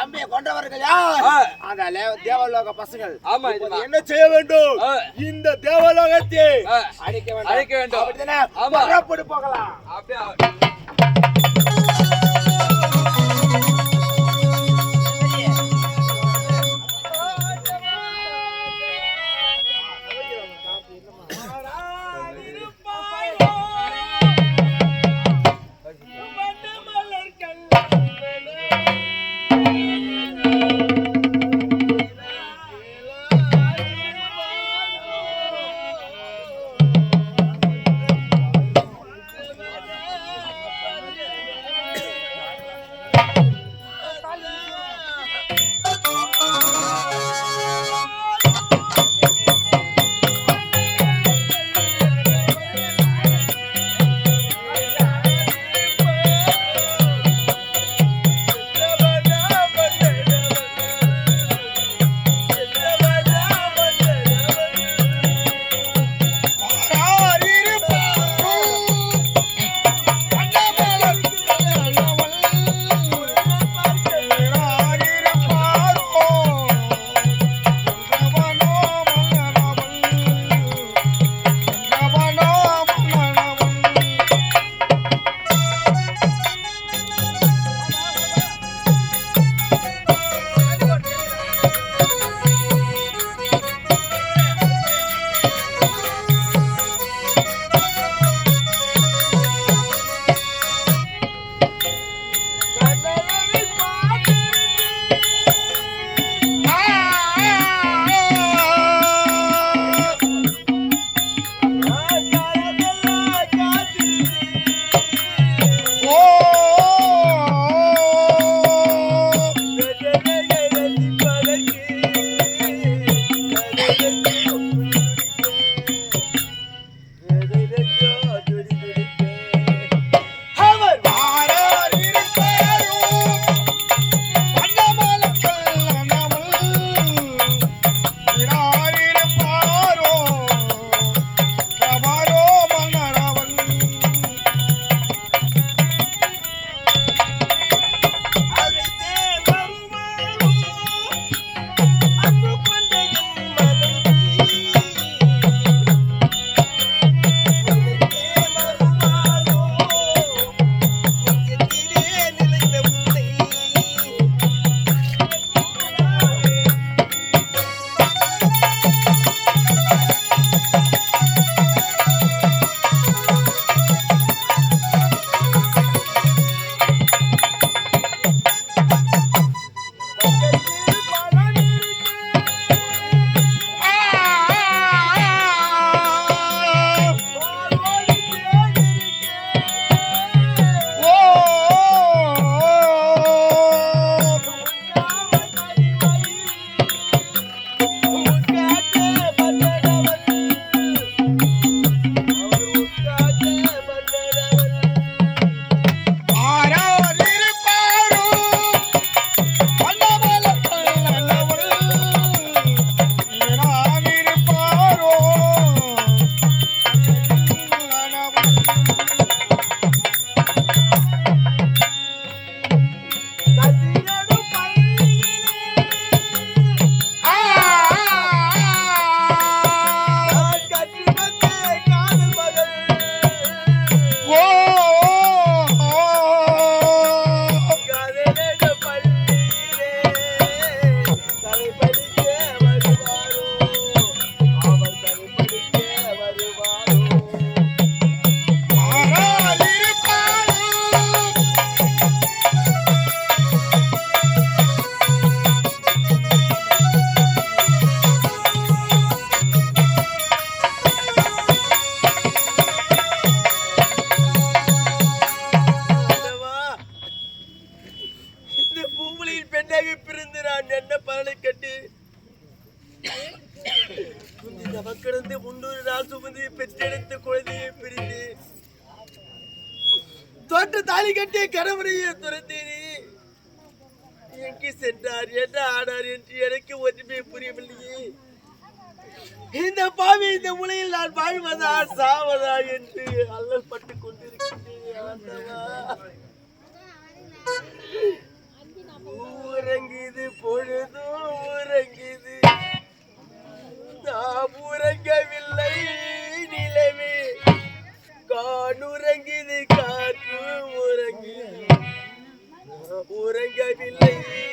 அவர்கள் யார் ஆ. அந்த தேவலோக பசங்கள் ஆமா. என்ன செய்ய வேண்டும். இந்த தேவலோகத்தை. அழிக்க வேண்டும் அழிக்க வேண்டும். அப்படிதானே ஆமா. புறப்பட்டு போகலாம் அப்படியே கட்டிய கணவனையே துரத்தேனே எங்கே சென்றார்? என்ன ஆனார் என்று எனக்கு ஒன்றுமே புரியவில்லையே. இந்த பாவி இந்த முலையில் நான் வாழ்வதா சாவதா என்று அல்லல் பட்டு கொண்டிருக்கின்றேன் ஆண்டவா baby, leave.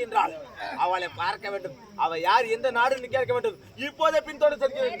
என்றால் அவளை பார்க்க வேண்டும். அவ யார்? எந்த நாடுன்னு கேட்க வேண்டும். இப்போதே பின்தொடர்ந்து செல்ல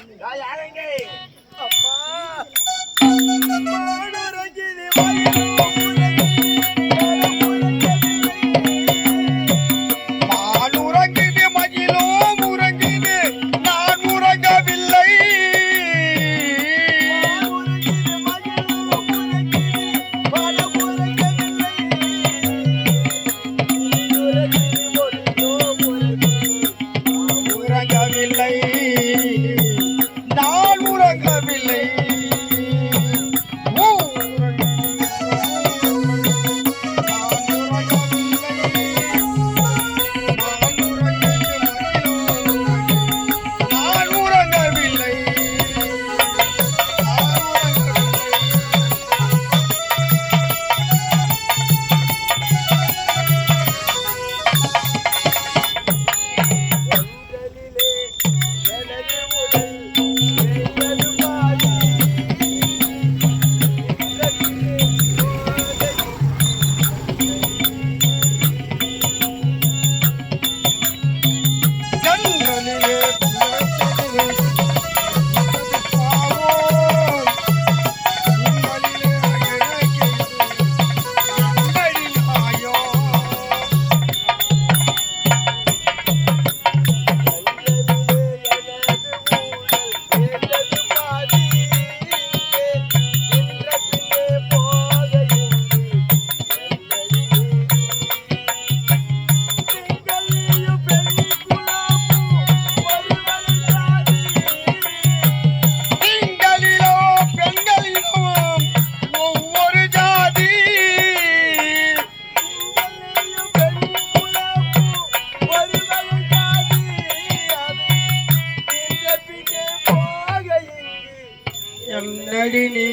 என்னடி நீ?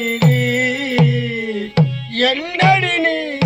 என்னடி நீ?